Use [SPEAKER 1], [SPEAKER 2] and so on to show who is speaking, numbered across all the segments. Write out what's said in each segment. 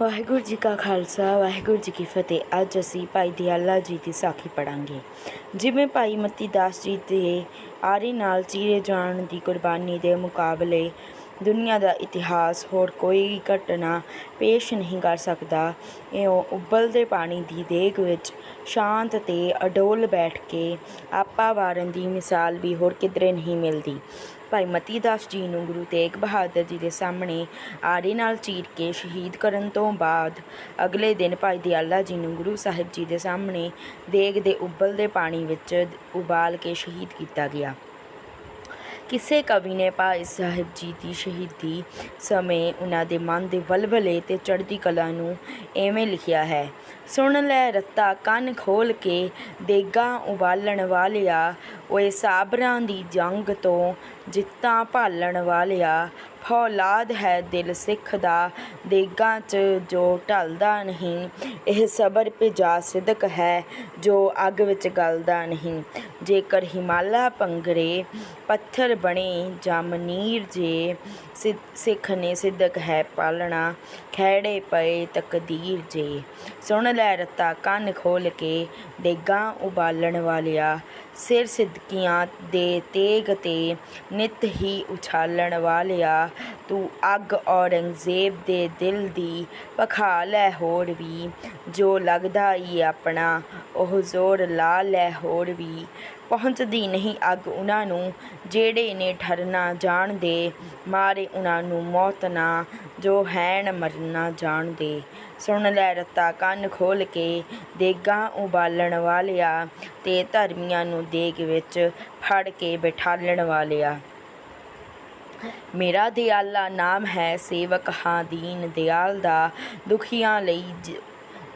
[SPEAKER 1] ਵਾਹਿਗੁਰੂ ਜੀ ਕਾ ਖਾਲਸਾ, ਵਾਹਿਗੁਰੂ ਜੀ ਕੀ ਫਤਿਹ। ਅੱਜ ਅਸੀਂ ਭਾਈ ਦਿਆਲਾ ਜੀ ਦੀ ਸਾਖੀ ਪੜਾਂਗੇ ਜਿਵੇਂ ਭਾਈ ਮਤੀ ਦਾਸ ਜੀ ਦੇ ਆਰੇ ਨਾਲ ਚੀਰੇ ਜਾਣ ਦੀ ਕੁਰਬਾਨੀ ਦੇ ਮੁਕਾਬਲੇ ਦੁਨੀਆ ਦਾ ਇਤਿਹਾਸ ਹੋਰ ਕੋਈ ਘਟਨਾ ਪੇਸ਼ ਨਹੀਂ ਕਰ ਸਕਦਾ, ਇਉਂ ਉਬਲਦੇ ਪਾਣੀ ਦੀ ਦੇਗ ਵਿੱਚ ਸ਼ਾਂਤ ਤੇ ਅਡੋਲ ਬੈਠ ਕੇ ਆਪਾ ਵਾਰਨ ਦੀ ਮਿਸਾਲ ਵੀ ਹੋਰ ਕਿਧਰੇ ਨਹੀਂ ਮਿਲਦੀ। ਭਾਈ ਮਤੀ ਦਾਸ ਜੀ ਨੂੰ ਗੁਰੂ ਤੇਗ ਬਹਾਦਰ ਜੀ ਦੇ ਸਾਹਮਣੇ ਆਰੇ ਨਾਲ ਚੀਰ ਕੇ ਸ਼ਹੀਦ ਕਰਨ ਤੋਂ ਬਾਅਦ ਅਗਲੇ ਦਿਨ ਭਾਈ ਦਿਆਲਾ ਜੀ ਨੂੰ ਗੁਰੂ ਸਾਹਿਬ ਜੀ ਦੇ ਸਾਹਮਣੇ ਦੇਗ ਦੇ ਉਬਲਦੇ ਪਾਣੀ ਵਿੱਚ ਉਬਾਲ ਕੇ ਸ਼ਹੀਦ ਕੀਤਾ ਗਿਆ। ਕਿਸੇ ਕਵੀ ਨੇ ਭਾਈ ਸਾਹਿਬ ਜੀ ਦੀ ਸ਼ਹੀਦੀ ਸਮੇਂ ਉਹਨਾਂ ਦੇ ਮਨ ਦੇ ਵਲਵਲੇ ਤੇ ਚੜ੍ਹਦੀ ਕਲਾ ਨੂੰ ਐਵੇਂ ਲਿਖਿਆ ਹੈ। ਸੁਣ ਲੈ ਰੱਤਾ ਕੰਨ ਖੋਲ ਕੇ, ਦੇਗਾ ਉਬਾਲਣ ਵਾਲਿਆ, ਓਏ ਸਾਬਰਾਂ ਦੀ ਜੰਗ ਤੋਂ ਜਿੱਤਾਂ ਭਾਲਣ ਵਾਲਿਆ ਫੌਲਾਦ ਹੈ ਦਿਲ ਸਿੱਖ ਦਾ, ਦੇਗਾਂ 'ਚ ਜੋ ਢਲਦਾ ਨਹੀਂ, ਇਹ ਸਬਰ ਭਿਜਾ ਸਿਦਕ ਹੈ ਜੋ ਅੱਗ ਵਿੱਚ ਗਲਦਾ ਨਹੀਂ। ਜੇਕਰ ਹਿਮਾਲਾ ਪੰਗਰੇ ਪੱਥਰ ਬਣੇ, ਜਾਂ ਮਨੀਰ ਜੇ ਸਿ- ਸਿੱਖ ਨੇ ਸਿਦਕ ਹੈ ਪਾਲਣਾ ਖੈੜੇ ਪਏ ਤਕਦੀਰ ਜੇ। ਸੁਣ ਲੈ ਰਤਾ ਕੰਨ ਖੋਲ ਕੇ, ਦੇਗਾ ਉਬਾਲਣ ਵਾਲਿਆ ਸਿਰ ਸਿਦਕੀਆਂ ਦੇ ਤੇਗ ਤੇ ਨਿੱਤ ਹੀ ਉਛਾਲਣ ਵਾਲਿਆ, ਤੂੰ ਅੱਗ ਔਰੰਗਜ਼ੇਬ ਦੇ ਦਿਲ ਦੀ ਭਖਾ ਲੈ ਹੋਰ ਵੀ, ਜੋ ਲੱਗਦਾ ਈ ਆਪਣਾ, ਉਹ ਜ਼ੋਰ ਲਾ ਲੈ ਹੋਰ ਵੀ। ਪਹੁੰਚਦੀ ਨਹੀਂ ਅੱਗ ਉਹਨਾਂ ਨੂੰ, ਜਿਹੜੇ ਨੇ ਠਰਨਾ ਜਾਣਦੇ, ਮਾਰੇ ਉਹਨਾਂ ਨੂੰ ਮੌਤ ਨਾ, ਜੋ ਹੈਣ ਮਰਨਾ ਜਾਣਦੇ। ਸੁਣ ਲੈ ਰੱਤਾ ਕੰਨ ਖੋਲ ਕੇ, ਦੇਗਾਂ ਉਬਾਲਣ ਵਾਲਿਆ, ਤੇ ਧਰਮੀਆਂ ਨੂੰ ਦੇਗ ਵਿੱਚ ਫੜ ਕੇ ਬਿਠਾਲਣ ਵਾਲਿਆ। ਮੇਰਾ ਦਿਆਲਾ ਨਾਮ ਹੈ ਸੇਵਕ ਹਾਂ ਦੀਨ ਦਿਆਲ ਦਾ, ਦੁਖੀਆਂ ਲਈ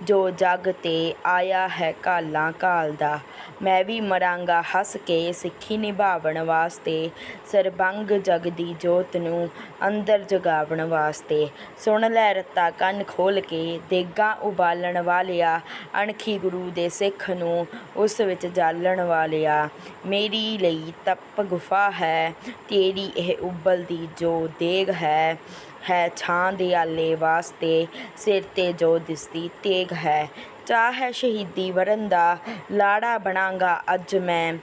[SPEAKER 1] ਜੋ ਜੱਗ ਤੇ ਆਇਆ ਹੈ ਕਾਲਾਂ ਕਾਲ ਦਾ। ਮੈਂ ਵੀ ਮਰਾਂਗਾ ਹੱਸ ਕੇ ਸਿੱਖੀ ਨਿਭਾਵਣ ਵਾਸਤੇ, ਸਰਬੰਗ ਜਗ ਦੀ ਜੋਤ ਨੂੰ ਅੰਦਰ ਜਗਾਵਣ ਵਾਸਤੇ। ਸੁਣ ਲੈ ਰੱਤਾ ਕੰਨ ਖੋਲ੍ਹ ਕੇ, ਦੇਗਾ ਉਬਾਲਣ ਵਾਲਿਆ, ਅਣਖੀ ਗੁਰੂ ਦੇ ਸਿੱਖ ਨੂੰ ਉਸ ਵਿੱਚ ਜਾਲਣ ਵਾਲਿਆ। ਮੇਰੀ ਲਈ ਤਪ ਗੁਫਾ ਹੈ, ਤੇਰੀ ਇਹ ਉਬਲਦੀ ਜੋ ਦੇਗ ਹੈ। ਹੈ ਛਾਂ ਦੇ ਆਲੇ ਵਾਸਤੇ ਸਿਰ ਤੇ ਜੋ ਦਿਸਦੀ ਤੇਗ ਹੈ। ਚਾਹ ਹੈ ਸ਼ਹੀਦੀ ਵਰਨ ਦਾ ਲਾੜਾ ਬਣਾਂਗਾ, ਅੱਜ ਮੈਂ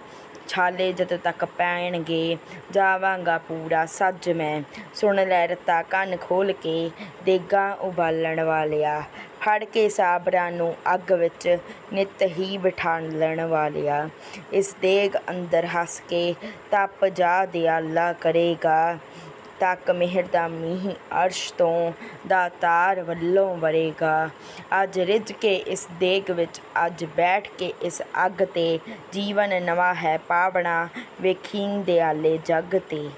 [SPEAKER 1] ਛਾਲੇ ਜਦ ਤੱਕ ਪੈਣਗੇ, ਜਾਵਾਂਗਾ ਪੂਰਾ ਸੱਜ ਮੈਂ। ਸੁਣ ਲੈ ਰਤਾ ਕੰਨ ਖੋਲ ਕੇ, ਦੇਗਾ ਉਬਾਲਣ ਵਾਲਿਆ। ਫੜ ਕੇ ਸਾਬਰਾਂ ਨੂੰ ਅੱਗ ਵਿੱਚ ਨਿਤ ਹੀ ਬਿਠਾਲਣ ਵਾਲਿਆ। ਇਸ ਦੇਗ ਅੰਦਰ ਹੱਸ ਕੇ, ਤਪ ਜਾ ਦਿਆਲਾ ਕਰੇਗਾ। ਤੱਕ ਮਿਹਰ ਦਾ ਮੀਂਹ ਅਰਸ਼ ਤੋਂ ਦਾਤਾਰ ਵੱਲੋਂ ਵਰੇਗਾ। ਅੱਜ ਰਿੱਝ ਕੇ ਇਸ ਦੇਗ ਵਿੱਚ, ਅੱਜ ਬੈਠ ਕੇ ਇਸ ਅੱਗ ਤੇ ਜੀਵਨ ਨਵਾਂ ਹੈ ਪਾਵਣਾ, ਵੇਖੀਂ ਦਿਆਲੇ ਜੱਗ ਤੇ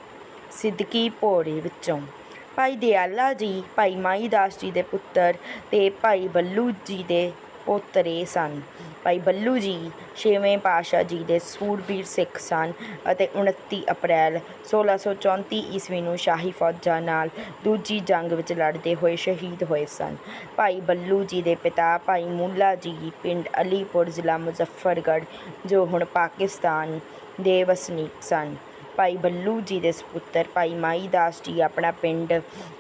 [SPEAKER 1] ਸਿੱਦਕੀ ਭੋਰੇ ਵਿੱਚੋਂ। ਭਾਈ ਦਿਆਲਾ ਜੀ, ਭਾਈ ਮਾਈ ਦਾਸ ਜੀ ਦੇ ਪੁੱਤਰ ਤੇ ਭਾਈ ਬੱਲੂ ਜੀ ਦੇ ਪੋਤਰੇ ਸਨ। ਭਾਈ ਬੱਲੂ ਜੀ ਛੇਵੇਂ ਪਾਤਸ਼ਾਹ ਜੀ ਦੇ ਸੂਰਬੀਰ ਸਿੱਖ ਸਨ ਅਤੇ 29 ਅਪ੍ਰੈਲ 1634 ਈਸਵੀ ਨੂੰ ਸ਼ਾਹੀ ਫੌਜਾਂ ਨਾਲ ਦੂਜੀ ਜੰਗ ਵਿੱਚ ਲੜਦੇ ਹੋਏ ਸ਼ਹੀਦ ਹੋਏ ਸਨ। ਭਾਈ ਬੱਲੂ ਜੀ ਦੇ ਪਿਤਾ ਭਾਈ ਮੂਲਾ ਜੀ ਪਿੰਡ ਅਲੀਪੁਰ ਜ਼ਿਲ੍ਹਾ ਮੁਜ਼ੱਫਰਗੜ੍ਹ, ਜੋ ਹੁਣ ਪਾਕਿਸਤਾਨ ਦੇ ਵਸਨੀਕ ਸਨ। ਭਾਈ ਬੱਲੂ ਜੀ ਦੇ ਸਪੁੱਤਰ, ਭਾਈ ਮਾਈ ਦਾਸ ਜੀ ਆਪਣਾ ਪਿੰਡ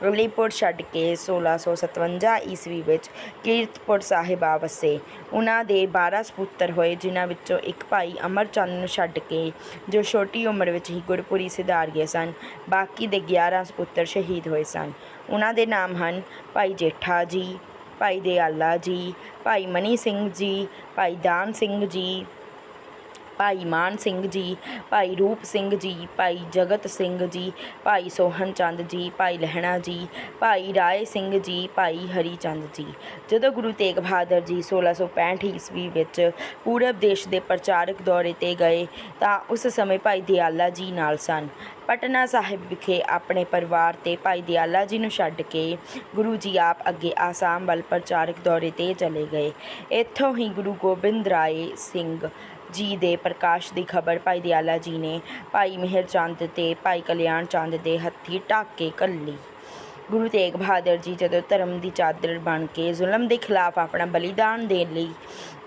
[SPEAKER 1] ਅਲੀਪੁਰ ਛੱਡ ਕੇ 1657 ਈਸਵੀ ਵਿੱਚ ਕੀਰਤਪੁਰ ਸਾਹਿਬ ਆ ਵਸੇ। ਉਹਨਾਂ ਦੇ 12 ਸਪੁੱਤਰ ਹੋਏ, ਜਿਨ੍ਹਾਂ ਵਿੱਚੋਂ ਇੱਕ ਭਾਈ ਅਮਰਚੰਦ ਨੂੰ ਛੱਡ ਕੇ, ਜੋ ਛੋਟੀ ਉਮਰ ਵਿੱਚ ਹੀ ਗੁਰਪੁਰੀ ਸਿਧਾਰ ਗਏ ਸਨ, ਬਾਕੀ ਦੇ 11 ਸਪੁੱਤਰ ਸ਼ਹੀਦ ਹੋਏ ਸਨ। ਉਹਨਾਂ ਦੇ ਨਾਮ ਹਨ ਭਾਈ ਜੇਠਾ ਜੀ, ਭਾਈ ਦਿਆਲਾ ਜੀ, ਭਾਈ ਮਨੀ ਸਿੰਘ ਜੀ, ਭਾਈ ਦਾਨ ਸਿੰਘ ਜੀ ਭਾਈ ਮਾਨ ਸਿੰਘ ਜੀ, ਭਾਈ ਰੂਪ ਸਿੰਘ ਜੀ, ਭਾਈ ਜਗਤ ਸਿੰਘ ਜੀ, ਭਾਈ ਸੋਹਣ ਚੰਦ ਜੀ, ਭਾਈ ਲਹਿਣਾ ਜੀ, ਭਾਈ ਰਾਏ ਸਿੰਘ ਜੀ, ਭਾਈ ਹਰੀ ਚੰਦ ਜੀ। ਜਦੋਂ ਗੁਰੂ ਤੇਗ ਬਹਾਦਰ ਜੀ 1665 ਈਸਵੀ ਵਿੱਚ ਪੂਰਬ ਦੇਸ਼ ਦੇ ਪ੍ਰਚਾਰਕ ਦੌਰੇ ਤੇ ਗਏ, ਤਾਂ ਉਸ ਸਮੇਂ ਭਾਈ ਦਿਆਲਾ ਜੀ ਨਾਲ ਸਨ। ਪਟਨਾ ਸਾਹਿਬ ਵਿਖੇ ਆਪਣੇ ਪਰਿਵਾਰ ਤੇ ਭਾਈ ਦਿਆਲਾ ਜੀ ਨੂੰ ਛੱਡ ਕੇ ਗੁਰੂ ਜੀ ਆਪ ਅੱਗੇ ਆਸਾਮ ਵੱਲ ਪ੍ਰਚਾਰਕ ਦੌਰੇ ਤੇ ਚਲੇ ਗਏ। ਇੱਥੋਂ ਹੀ ਗੁਰੂ ਗੋਬਿੰਦ ਰਾਏ ਸਿੰਘ ਜੀ ਦੇ ਪ੍ਰਕਾਸ਼ ਦੀ ਖਬਰ ਭਾਈ ਦਿਆਲਾ ਜੀ ਨੇ ਭਾਈ ਮਿਹਰ ਚੰਦ ਤੇ ਭਾਈ ਕਲਿਆਣ ਚੰਦ ਦੇ ਹੱਥੀ ਢੱਕ ਕੇ ਘੱਲੀ ਗੁਰੂ ਤੇਗ ਬਹਾਦਰ ਜੀ ਜਦੋਂ ਧਰਮ ਦੀ ਚਾਦਰ ਬਣ ਕੇ ਜ਼ੁਲਮ ਦੇ ਖਿਲਾਫ ਆਪਣਾ ਬਲੀਦਾਨ ਦੇਣ ਲਈ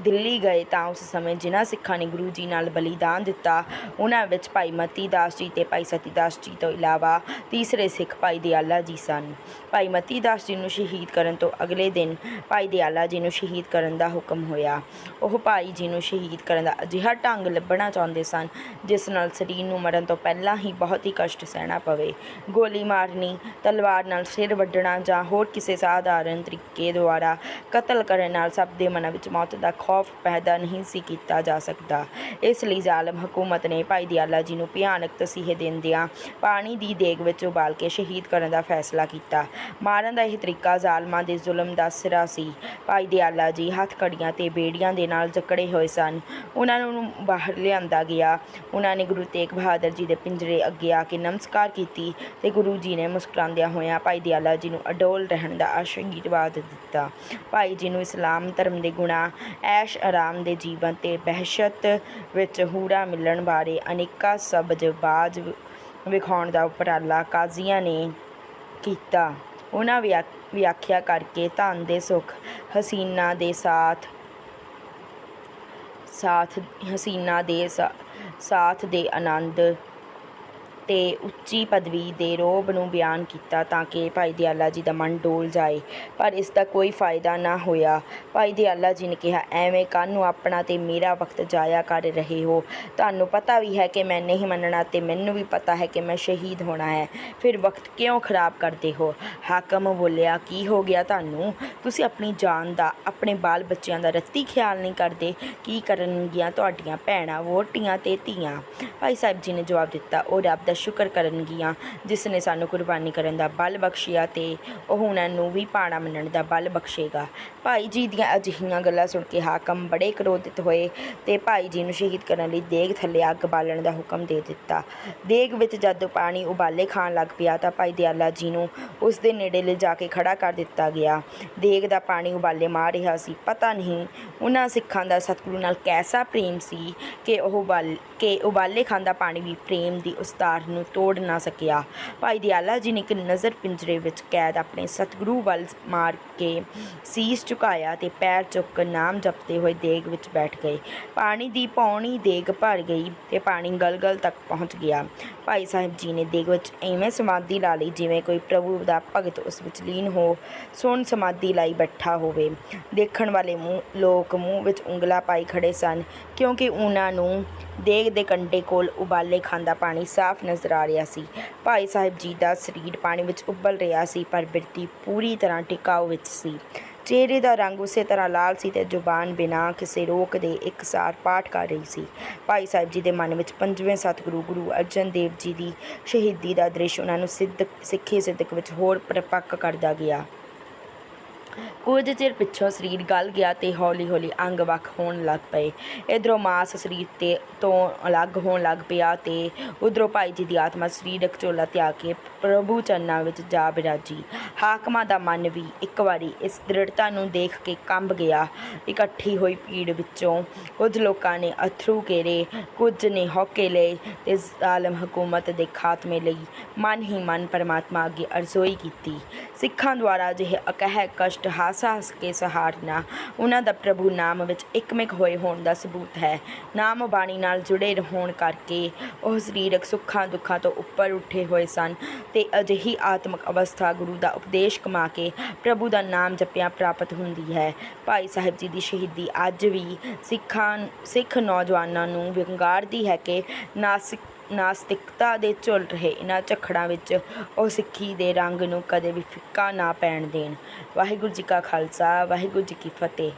[SPEAKER 1] ਦਿੱਲੀ ਗਏ ਤਾਂ ਉਸ ਸਮੇਂ ਜਿਨ੍ਹਾਂ ਸਿੱਖਾਂ ਨੇ ਗੁਰੂ ਜੀ ਨਾਲ ਬਲੀਦਾਨ ਦਿੱਤਾ, ਉਹਨਾਂ ਵਿੱਚ ਭਾਈ ਮਤੀ ਦਾਸ ਜੀ ਤੇ ਭਾਈ ਸਤੀ ਦਾਸ ਜੀ ਤੋਂ ਇਲਾਵਾ ਤੀਸਰੇ ਸਿੱਖ ਭਾਈ ਦਿਆਲਾ ਜੀ ਸਨ। ਭਾਈ ਮਤੀ ਦਾਸ ਜੀ ਨੂੰ ਸ਼ਹੀਦ ਕਰਨ ਤੋਂ ਅਗਲੇ ਦਿਨ ਭਾਈ ਦਿਆਲਾ ਜੀ ਨੂੰ ਸ਼ਹੀਦ ਕਰਨ ਦਾ ਹੁਕਮ ਹੋਇਆ। ਉਹ ਭਾਈ ਜੀ ਨੂੰ ਸ਼ਹੀਦ ਕਰਨ ਦਾ ਅਜਿਹਾ ਢੰਗ ਲੱਭਣਾ ਚਾਹੁੰਦੇ ਸਨ, ਜਿਸ ਨਾਲ ਸਰੀਰ ਨੂੰ ਮਰਨ ਤੋਂ ਪਹਿਲਾਂ ਹੀ ਬਹੁਤ ਹੀ ਕਸ਼ਟ ਸਹਿਣਾ ਪਵੇ। ਗੋਲੀ ਮਾਰਨੀ, ਤਲਵਾਰ ਨਾਲ ਸਿਰ ਵੱਢਣਾ ਜਾਂ ਹੋਰ ਕਿਸੇ ਸਾਧਾਰਨ ਤਰੀਕੇ ਦੁਆਰਾ ਕਤਲ ਕਰਨ ਨਾਲ ਸਭ ਦੇ ਮਨਾਂ ਵਿੱਚ ਮੌਤ ਦਾ ਖੌਫ ਪੈਦਾ ਨਹੀਂ ਸੀ ਕੀਤਾ ਜਾ ਸਕਦਾ। ਇਸ ਲਈ ਜ਼ਾਲਮ ਹਕੂਮਤ ਨੇ ਭਾਈ ਦਿਆਲਾ ਜੀ ਨੂੰ ਭਿਆਨਕ ਤਸੀਹੇ ਦਿੰਦਿਆਂ ਪਾਣੀ ਦੀ ਦੇਗ ਵਿੱਚ ਉਬਾਲ ਕੇ ਸ਼ਹੀਦ ਕਰਨ ਦਾ ਫੈਸਲਾ ਕੀਤਾ। ਮਾਰਨ ਦਾ ਇਹ ਤਰੀਕਾ ਜ਼ਾਲਮਾਂ ਦੇ ਜ਼ੁਲਮ ਦਾ ਸਿਰਾ ਸੀ। ਭਾਈ ਦਿਆਲਾ ਜੀ ਹੱਥ ਕੜੀਆਂ ਤੇ ਬੇੜੀਆਂ ਦੇ ਨਾਲ ਜਕੜੇ ਹੋਏ ਸਨ। ਉਹਨਾਂ ਨੂੰ ਬਾਹਰ ਲਿਆਂਦਾ ਗਿਆ। ਉਹਨਾਂ ਨੇ ਗੁਰੂ ਤੇਗ ਬਹਾਦਰ ਜੀ ਦੇ ਪਿੰਜਰੇ ਅੱਗੇ ਆ ਕੇ ਨਮਸਕਾਰ ਕੀਤੀ ਤੇ ਗੁਰੂ ਜੀ ਨੇ ਮੁਸਕਰਾਉਂਦਿਆਂ ਹੋਇਆਂ ਭਾਈ ਦਿਆਲਾ ਜੀ ਨੂੰ ਅਡੋਲ ਰਹਿਣ ਦਾ ਆਸ਼ੀਰਵਾਦ ਦਿੱਤਾ। ਭਾਈ ਜੀ ਨੂੰ ਇਸਲਾਮ ਧਰਮ ਦੇ ਗੁਣਾ ਐਸ਼ ਆਰਾਮ ਦੇ ਜੀਵਨ ਤੇ ਬਹਿਸ਼ਤ ਵਿੱਚ ਹੂਰਾ ਮਿਲਣ ਬਾਰੇ ਅਨੇਕਾਂ ਸਬਜ ਬਾਜ ਵਿਖਾਉਣ ਦਾ ਉਪਰਾਲਾ ਕਾਜ਼ੀਆਂ ਨੇ ਕੀਤਾ। ਉਹਨਾਂ ਵਿਆ- ਵਿਆਖਿਆ ਕਰਕੇ ਧਨ ਦੇ ਸੁੱਖ, ਹਸੀਨਾ ਦੇ ਸਾਥ ਸਾਥ, ਹਸੀਨਾ ਦੇ ਸਾਥ ਦੇ ਆਨੰਦ ਅਤੇ ਉੱਚੀ ਪਦਵੀ ਦੇ ਰੋਬ ਨੂੰ ਬਿਆਨ ਕੀਤਾ ਤਾਂ ਕਿ ਭਾਈ ਦਿਆਲਾ ਜੀ ਦਾ ਮਨ ਡੋਲ ਜਾਏ। ਪਰ ਇਸ ਦਾ ਕੋਈ ਫਾਇਦਾ ਨਾ ਹੋਇਆ। ਭਾਈ ਦਿਆਲਾ ਜੀ ਨੇ ਕਿਹਾ, ਐਵੇਂ ਕਾਹਨੂੰ ਆਪਣਾ ਤੇ ਮੇਰਾ ਵਕਤ ਜਾਇਆ ਕਰ ਰਹੇ ਹੋ। ਤੁਹਾਨੂੰ ਪਤਾ ਵੀ ਹੈ ਕਿ ਮੈਂ ਨਹੀਂ ਮੰਨਣਾ ਅਤੇ ਮੈਨੂੰ ਵੀ ਪਤਾ ਹੈ ਕਿ ਮੈਂ ਸ਼ਹੀਦ ਹੋਣਾ ਹੈ। ਫਿਰ ਵਕਤ ਕਿਉਂ ਖਰਾਬ ਕਰਦੇ ਹੋ? ਹਾਕਮ ਬੋਲਿਆ, ਕੀ ਹੋ ਗਿਆ ਤੁਹਾਨੂੰ? ਤੁਸੀਂ ਆਪਣੀ ਜਾਨ ਦਾ, ਆਪਣੇ ਬਾਲ ਬੱਚਿਆਂ ਦਾ ਰੱਤੀ ਖਿਆਲ ਨਹੀਂ ਕਰਦੇ। ਕੀ ਕਰਨਗੀਆਂ ਤੁਹਾਡੀਆਂ ਭੈਣਾਂ, ਵੋਟੀਆਂ ਤੇ ਧੀਆਂ? ਭਾਈ ਸਾਹਿਬ ਜੀ ਨੇ ਜਵਾਬ ਦਿੱਤਾ, ਉਹ ਰੱਬ ਦਾ ਸ਼ੁਕਰ ਕਰਨਗੀਆਂ, ਜਿਸ ਨੇ ਸਾਨੂੰ ਕੁਰਬਾਨੀ ਕਰਨ ਦਾ ਬਲ ਬਖਸ਼ਿਆ ਤੇ ਉਹ ਉਹਨਾਂ ਨੂੰ ਵੀ ਪਾਣਾ ਮੰਨਣ ਦਾ ਬਲ ਬਖਸ਼ੇਗਾ। ਭਾਈ ਜੀ ਦੀਆਂ ਅਜਿਹੀਆਂ ਗੱਲਾਂ ਸੁਣ ਕੇ ਹਾਕਮ ਬੜੇ ਕ੍ਰੋਧਿਤ ਹੋਏ ਤੇ ਭਾਈ ਜੀ ਨੂੰ ਸ਼ਹੀਦ ਕਰਨ ਲਈ ਦੇਗ ਥੱਲੇ ਅੱਗ ਬਾਲਣ ਦਾ ਹੁਕਮ ਦੇ ਦਿੱਤਾ। ਦੇਗ ਵਿੱਚ ਜਦ ਪਾਣੀ ਉਬਾਲੇ ਖਾਣ ਲੱਗ ਪਿਆ ਤਾਂ ਭਾਈ ਦਿਆਲਾ ਜੀ ਨੂੰ ਉਸ ਦੇ ਨੇੜੇ ਲਿਜਾ ਕੇ ਖੜਾ ਕਰ ਦਿੱਤਾ ਗਿਆ। ਦੇਗ ਦਾ ਪਾਣੀ ਉਬਾਲੇ ਮਾਰ ਰਿਹਾ ਸੀ। ਪਤਾ ਨਹੀਂ ਉਹਨਾਂ ਸਿੱਖਾਂ ਦਾ ਸਤਿਗੁਰੂ ਨਾਲ ਕੈਸਾ ਪ੍ਰੇਮ ਸੀ ਕਿ ਉਹ ਉਬਾਲ ਕੇ ਉਬਾਲੇ ਖਾਂਦਾ ਪਾਣੀ ਵੀ ਪ੍ਰੇਮ ਦੀ ਉਸਤਾਰ ਨੂੰ ਤੋੜ ਨਾ ਸਕਿਆ। ਭਾਈ ਦਿਆਲਾ ਜੀ ਨੇ ਇੱਕ ਨਜ਼ਰ ਪਿੰਜਰੇ ਵਿੱਚ ਕੈਦ ਆਪਣੇ ਸਤਿਗੁਰੂ ਵੱਲ ਮਾਰ ਕੇ ਸੀਸ ਝੁਕਾਇਆ ਤੇ ਪੈਰ ਚੁੱਕ ਕੇ ਨਾਮ ਜਪਦੇ ਹੋਏ ਦੇਗ ਵਿੱਚ ਬੈਠ ਗਏ। ਪਾਣੀ ਦੀ ਪੌਣੀ ਦੇਗ ਭਰ ਗਈ ਤੇ ਪਾਣੀ ਗਲਗਲ ਤੱਕ ਪਹੁੰਚ ਗਿਆ। ਭਾਈ ਸਾਹਿਬ ਜੀ ਨੇ ਦੇਗ ਵਿੱਚ ਐਵੇਂ ਸਮਾਧੀ ਲਾ ਲਈ ਜਿਵੇਂ ਕੋਈ ਪ੍ਰਭੂ ਦਾ ਭਗਤ ਉਸ ਵਿੱਚ ਲੀਨ ਹੋ, ਸੁਣ ਸਮਾਧੀ ਲਾਈ ਬੈਠਾ ਹੋਵੇ। ਦੇਖਣ ਵਾਲੇ ਮੂੰਹ, ਲੋਕ ਮੂੰਹ ਵਿੱਚ ਉਂਗਲਾ ਪਾਈ ਖੜੇ ਸਨ। ਕਿਉਂਕਿ ਉਹਨਾਂ ਨੂੰ ਦੇਗ ਦੇ ਕੰਢੇ ਕੋਲ ਉਬਾਲੇ ਖਾਂਦਾ ਪਾਣੀ ਸਾਫ਼ ਨਜ਼ਰ ਆ ਰਿਹਾ ਸੀ। ਭਾਈ ਸਾਹਿਬ ਜੀ ਦਾ ਸਰੀਰ ਪਾਣੀ ਵਿੱਚ ਉਬਲ ਰਿਹਾ ਸੀ, ਪਰ ਬਿਰਤੀ ਪੂਰੀ ਤਰ੍ਹਾਂ ਟਿਕਾਊ ਵਿੱਚ ਸੀ। ਚਿਹਰੇ ਦਾ ਰੰਗ ਉਸੇ ਤਰ੍ਹਾਂ ਲਾਲ ਸੀ ਤੇ ਜ਼ੁਬਾਨ ਬਿਨਾਂ ਕਿਸੇ ਰੋਕ ਦੇ ਇੱਕਸਾਰ ਪਾਠ ਕਰ ਰਹੀ ਸੀ। ਭਾਈ ਸਾਹਿਬ ਜੀ ਦੇ ਮਨ ਵਿੱਚ ਪੰਜਵੇਂ ਸਤਿਗੁਰੂ ਗੁਰੂ ਅਰਜਨ ਦੇਵ ਜੀ ਦੀ ਸ਼ਹੀਦੀ ਦਾ ਦ੍ਰਿਸ਼ ਉਹਨਾਂ ਨੂੰ ਸਿੱਧ ਸਿੱਖੀ ਸਿੱਧਕ ਵਿੱਚ ਹੋਰ ਪਰਪੱਕ ਕਰਦਾ ਗਿਆ। ਕੁਝ ਚਿਰ ਪਿੱਛੋਂ ਸਰੀਰ ਗਲ ਗਿਆ ਤੇ ਹੌਲੀ-ਹੌਲੀ ਅੰਗ ਵੱਖ ਹੋਣ ਲੱਗ ਪਏ। ਇਧਰੋਂ ਮਾਸ ਸਰੀਰ ਤੇ ਤੋਂ ਅਲੱਗ ਹੋਣ ਲੱਗ ਪਿਆ ਤੇ ਉਧਰੋਂ ਭਾਈ ਜੀ ਦੀ ਆਤਮਾ ਸਰੀਰਕ ਝੋਲਾ ਤਿਆਗ ਕੇ ਪ੍ਰਭੂ ਚਰਨਾਂ ਵਿੱਚ ਜਾ ਬਿਰਾਜੀ। ਹਾਕਮਾਂ ਦਾ ਮਨ ਵੀ ਇੱਕ ਵਾਰੀ ਇਸ ਦ੍ਰਿੜਤਾ ਨੂੰ ਦੇਖ ਕੇ ਕੰਬ ਗਿਆ। ਇਕੱਠੀ ਹੋਈ ਭੀੜ ਵਿੱਚੋਂ ਕੁਝ ਲੋਕਾਂ ਨੇ ਅਥਰੂ ਕੇਰੇ ਕੁਝ ਨੇ ਹੌਕੇ ਲਏ ਤੇ ਜ਼ਾਲਮ ਹਕੂਮਤ ਦੇ ਖਾਤਮੇ ਲਈ ਮਨ ਹੀ ਮਨ ਪਰਮਾਤਮਾ ਅੱਗੇ ਅਰਜ਼ੋਈ ਕੀਤੀ। ਸਿੱਖਾਂ ਦੁਆਰਾ ਅਜਿਹੇ ਅਕਹਿ ਕਸ਼ਟ ਹਾਸਾ ਹੱਸ ਕੇ ਸਹਾਰਨਾ, ਉਹਨਾਂ ਦਾ ਪ੍ਰਭੂ ਨਾਮ ਵਿੱਚ ਇਕਮਿਕ ਹੋਏ ਹੋਣ ਦਾ ਸਬੂਤ ਹੈ। ਨਾਮ ਬਾਣੀ ਨਾਲ ਜੁੜੇ ਹੋਣ ਕਰਕੇ ਉਹ ਸਰੀਰਕ ਸੁੱਖਾਂ ਦੁੱਖਾਂ ਤੋਂ ਉੱਪਰ ਉੱਠੇ ਹੋਏ ਸਨ ਤੇ ਅਜਿਹੀ ਆਤਮਿਕ ਅਵਸਥਾ ਗੁਰੂ ਦਾ ਉਪਦੇਸ਼ ਕਮਾ ਕੇ ਪ੍ਰਭੂ ਦਾ ਨਾਮ ਜਪਿਆ ਪ੍ਰਾਪਤ ਹੁੰਦੀ ਹੈ। ਭਾਈ ਸਾਹਿਬ ਜੀ ਦੀ ਸ਼ਹੀਦੀ ਅੱਜ ਵੀ ਸਿੱਖਾਂ ਸਿੱਖ ਨੌਜਵਾਨਾਂ ਨੂੰ ਵਿੰਗਾਰਦੀ ਹੈ ਕਿ ਨਾਸਿਕ ਨਾਸਤਿਕਤਾ ਦੇ ਝੁੱਲ ਰਹੇ। ਇਹਨਾਂ ਝਖੜਾਂ ਵਿੱਚ ਉਹ ਸਿੱਖੀ ਦੇ ਰੰਗ ਨੂੰ ਕਦੇ ਵੀ ਫਿੱਕਾ ਨਾ ਪੈਣ ਦੇਣ। ਵਾਹਿਗੁਰੂ ਜੀ ਕਾ ਖਾਲਸਾ, ਵਾਹਿਗੁਰੂ ਜੀ ਕੀ ਫਤਿਹ।